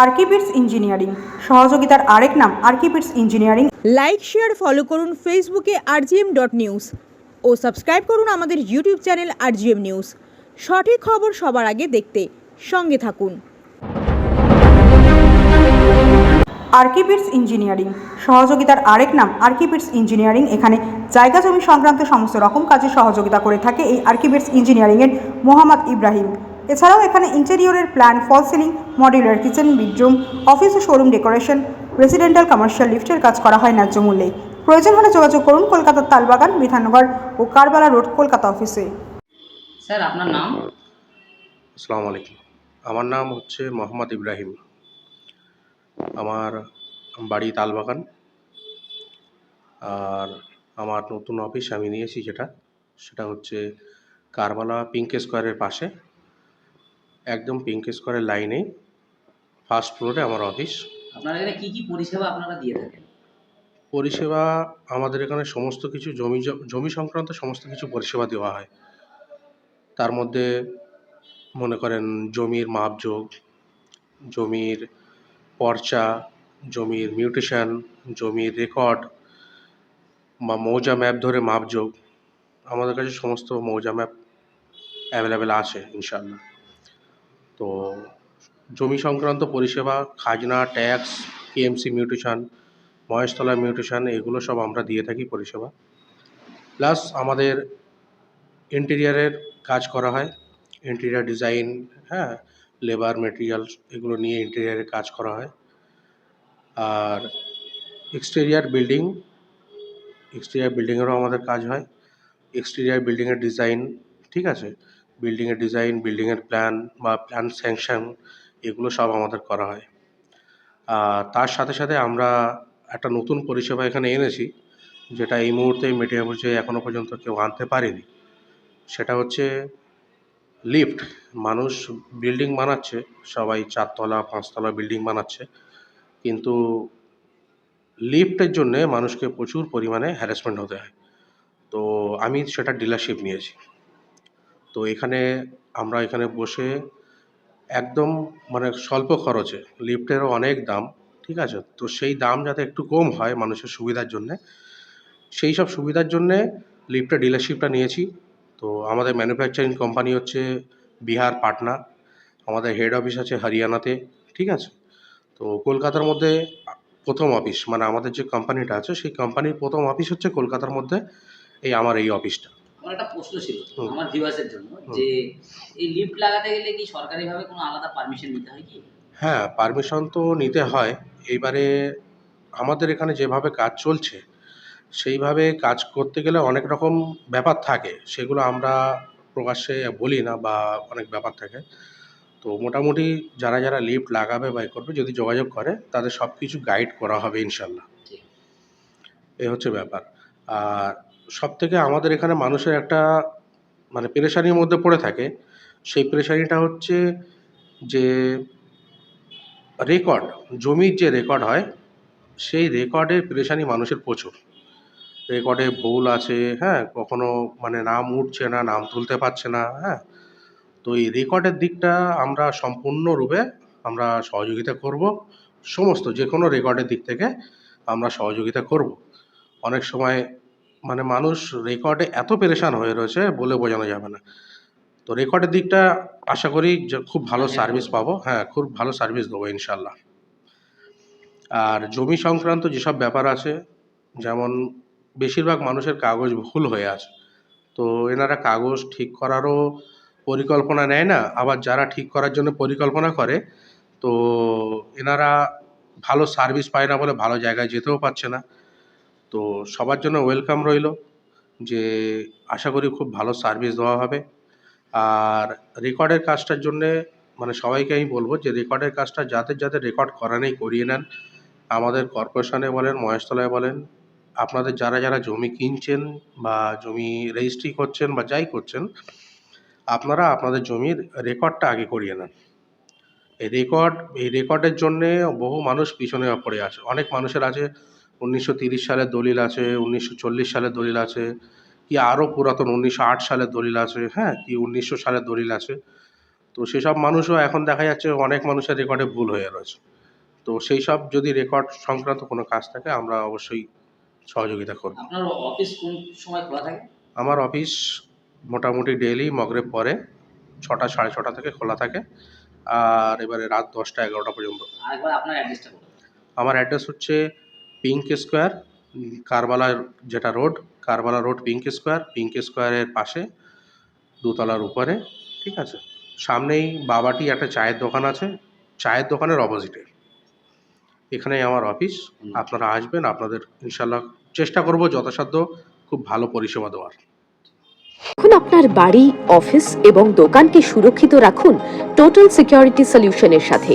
আর্কিবিটস engineering. সহযোগিতার আরেক নাম আর্কিবিটস ইঞ্জিনিয়ারিং। লাইক শেয়ার ফলো করুন ফেসবুকে আরজিএম ডট নিউজ ও সাবস্ক্রাইব করুন আমাদের ইউটিউব চ্যানেল আরজিএম নিউজ সঠিক খবর সবার আগে দেখতে সঙ্গে থাকুন। আর্কিবিটস ইঞ্জিনিয়ারিং। সহযোগিতার আরেক নাম আর্কিবিটস ইঞ্জিনিয়ারিং। এখানে জায়গা জমি সংক্রান্ত সমস্ত রকম কাজে সহযোগিতা করে থাকে এই আর্কিবিটস ইঞ্জিনিয়ারিংয়ের মোহাম্মদ ইব্রাহিম। এছাড়াও এখানে ইন্টেরিয়রের plan false ceiling modular kitchen bedroom office ও শোরুম ডেকোরেশন রেসিডেন্টাল কমার্শিয়াল লিফটের কাজ করা হয় ন্যায্য মূল্যে। প্রয়োজন হলে যোগাযোগ করুন কলকাতার তালবাগান বিধাননগর ও কারবালা রোড কলকাতা অফিসে স্যার আপনার নাম? আসসালামু আলাইকুম। আমার নাম হচ্ছে মোহাম্মদ ইব্রাহিম। আমার বাড়ি তালবাগান। আর আমার নতুন অফিস আমি নিয়েছি যেটা সেটা হচ্ছে কারবালা পিঙ্ক স্কোয়ারের পাশে। একদম পিঙ্ক স্কোয়ারের লাইনে ফার্স্ট ফ্লোরে আমার অফিস আপনার এখানে কি কি পরিষেবা আপনারা দিয়ে থাকেন? পরিষেবা আমাদের এখানে সমস্ত কিছু জমি জমি সংক্রান্ত সমস্ত কিছু পরিষেবা দেওয়া হয়। তার মধ্যে মনে করেন জমির মাপযোগ জমির পর্চা জমির মিউটেশন জমির রেকর্ড বা মৌজা ম্যাপ ধরে মাপযোগ। আমাদের কাছে সমস্ত মৌজা ম্যাপ অ্যাভেলেবেল আছে ইনশাল্লাহ তো জমি সংক্রান্ত পরিষেবা, খাজনা tax KMC mutation Maheshtala mutation এগুলো সব আমরা দিয়ে থাকি পরিষেবা। প্লাস আমাদের ইন্টেরিয়ারের কাজ করা হয় ইন্টেরিয়ার ডিজাইন হ্যাঁ লেবার মেটেরিয়ালস এগুলো নিয়ে ইন্টেরিয়ারের কাজ করা হয়। আর এক্সটেরিয়ার বিল্ডিং এক্সটেরিয়ার বিল্ডিংয়েরও আমাদের কাজ হয়। এক্সটেরিয়ার বিল্ডিংয়ের ডিজাইন ঠিক আছে? বিল্ডিংয়ের ডিজাইন বিল্ডিংয়ের প্ল্যান বা প্ল্যান স্যাংশন এগুলো সব আমাদের করা হয়। তার সাথে সাথে আমরা একটা নতুন পরিষেবা এখানে এনেছি, যেটা এই মুহূর্তে মেটিয়াবুজে এখনও পর্যন্ত কেউ আনতে পারেনি। সেটা হচ্ছে লিফট মানুষ বিল্ডিং বানাচ্ছে, সবাই চারতলা, পাঁচতলা বিল্ডিং বানাচ্ছে, কিন্তু লিফটের জন্যে মানুষকে প্রচুর পরিমাণে হ্যারাসমেন্ট হতে হয়। তো আমি সেটা ডিলারশিপ নিয়েছি। তো এখানে আমরা এখানে বসে একদম মানে স্বল্প খরচে লিফটেরও অনেক দাম, ঠিক আছে? তো সেই দাম যাতে একটু কম হয় মানুষের সুবিধার জন্যে, সেই সব সুবিধার জন্যে লিফটের ডিলারশিপটা নিয়েছি। তো আমাদের ম্যানুফ্যাকচারিং কোম্পানি হচ্ছে বিহার পাটনা, আমাদের হেড অফিস আছে হরিয়ানাতে, ঠিক আছে? তো কলকাতার মধ্যে প্রথম অফিস মানে আমাদের যে কোম্পানিটা আছে, সেই কোম্পানির প্রথম অফিস হচ্ছে কলকাতার মধ্যে, এই আমার এই অফিসটা। আমার একটা প্রশ্ন ছিল। আমার ভিউয়ার্সের জন্য যে এই লিফট লাগাতে গেলে কি সরকারিভাবে কোনো আলাদা পারমিশন নিতে হয় কি? হ্যাঁ পারমিশন তো নিতে হয়। এইবারে আমাদের এখানে যেভাবে কাজ চলছে সেইভাবে কাজ করতে গেলে অনেক রকম ব্যাপার থাকে। সেগুলো আমরা প্রকাশ্যে বলি না বা অনেক ব্যাপার থাকে। তো মোটামুটি যারা যারা লিফট লাগাবে বা এ করবে যদি যোগাযোগ করে তাদের সব কিছু গাইড করা হবে ইনশাল্লাহ। এই হচ্ছে ব্যাপার। আর সব থেকে আমাদের এখানে মানুষের একটা মানে পেরেশানির মধ্যে পড়ে থাকে। সেই পেরেশানিটা হচ্ছে যে, রেকর্ড, জমির যে রেকর্ড হয়, সেই রেকর্ডের পেরেশানি মানুষের প্রচুর। রেকর্ডে ভুল আছে হ্যাঁ কখনো মানে নাম উঠছে না, নাম তুলতে পারছে না হ্যাঁ। তো এই রেকর্ডের দিকটা আমরা সম্পূর্ণরূপে আমরা সহযোগিতা করব। সমস্ত যে কোনো রেকর্ডের দিক থেকে আমরা সহযোগিতা করব। অনেক সময় মানে মানুষ রেকর্ডে এত পেরেশান হয়ে রয়েছে বলে বোঝানো যাবে না। তো রেকর্ডের দিকটা আশা করি যে খুব ভালো সার্ভিস পাবো। হ্যাঁ খুব ভালো সার্ভিস দেবো ইনশাল্লাহ আর জমি সংক্রান্ত যেসব ব্যাপার আছে যেমন বেশিরভাগ মানুষের কাগজ ভুল হয়ে আছে। তো এনারা কাগজ ঠিক করারও পরিকল্পনা নেয় না আবার যারা ঠিক করার জন্য পরিকল্পনা করে তো এনারা ভালো সার্ভিস পায় না বলে ভালো জায়গায় যেতেও পারছে না। তো সবার জন্য ওয়েলকাম রইল যে আশা করি খুব ভালো সার্ভিস দেওয়া হবে। আর রেকর্ডের কাজটার জন্যে মানে সবাইকে আমি বলব যে রেকর্ডের কাজটা যাদের যাদের রেকর্ড করা নেই করিয়ে নেন। আমাদের কর্পোরেশনে বলেন, মহেশতলায় বলেন, আপনাদের যারা যারা জমি কিনছেন বা জমি রেজিস্ট্রি করছেন বা যাই করছেন, আপনারা আপনাদের জমির রেকর্ডটা আগে করিয়ে নেন। এই রেকর্ড এই রেকর্ডের জন্যে বহু মানুষ পিছনে পড়ে আছে। অনেক মানুষের আছে উনিশশো তিরিশ সালের দলিল আছে উনিশশো চল্লিশ সালের দলিল আছে কি আরও পুরাতন উনিশশো আট সালের দলিল আছে হ্যাঁ কি উনিশশো সালের দলিল আছে। তো সেসব মানুষও এখন দেখা যাচ্ছে অনেক মানুষের রেকর্ডে ভুল হয়ে রয়েছে। তো সেই সব যদি রেকর্ড সংক্রান্ত কোনো কাজ থাকে আমরা অবশ্যই সহযোগিতা করব। আপনার অফিস কোন সময় খোলা থাকে? আমার অফিস মোটামুটি ডেইলি মগরেব পরে ছটা সাড়ে ছটা থেকে খোলা থাকে। আর এবারে রাত দশটা এগারোটা পর্যন্ত। আপনার অ্যাড্রেসটা আমার অ্যাড্রেস হচ্ছে পিঙ্ক স্কোয়ার উম, কারবালা যেটা road Karbala road pink square pink স্কোয়ারের পাশে দোতলার উপরে ঠিক আছে? সামনেই বাবাটি একটা চায়ের দোকান আছে চায়ের দোকানের অপোজিটে এখানেই আমার অফিস আপনারা আসবেন আপনাদের ইনশাল্লাহ চেষ্টা করব যথাসাধ্য খুব ভালো পরিষেবা দেওয়ার। এখন আপনার বাড়ি অফিস এবং দোকানকে সুরক্ষিত রাখুন টোটাল সিকিউরিটি সলিউশনের সাথে।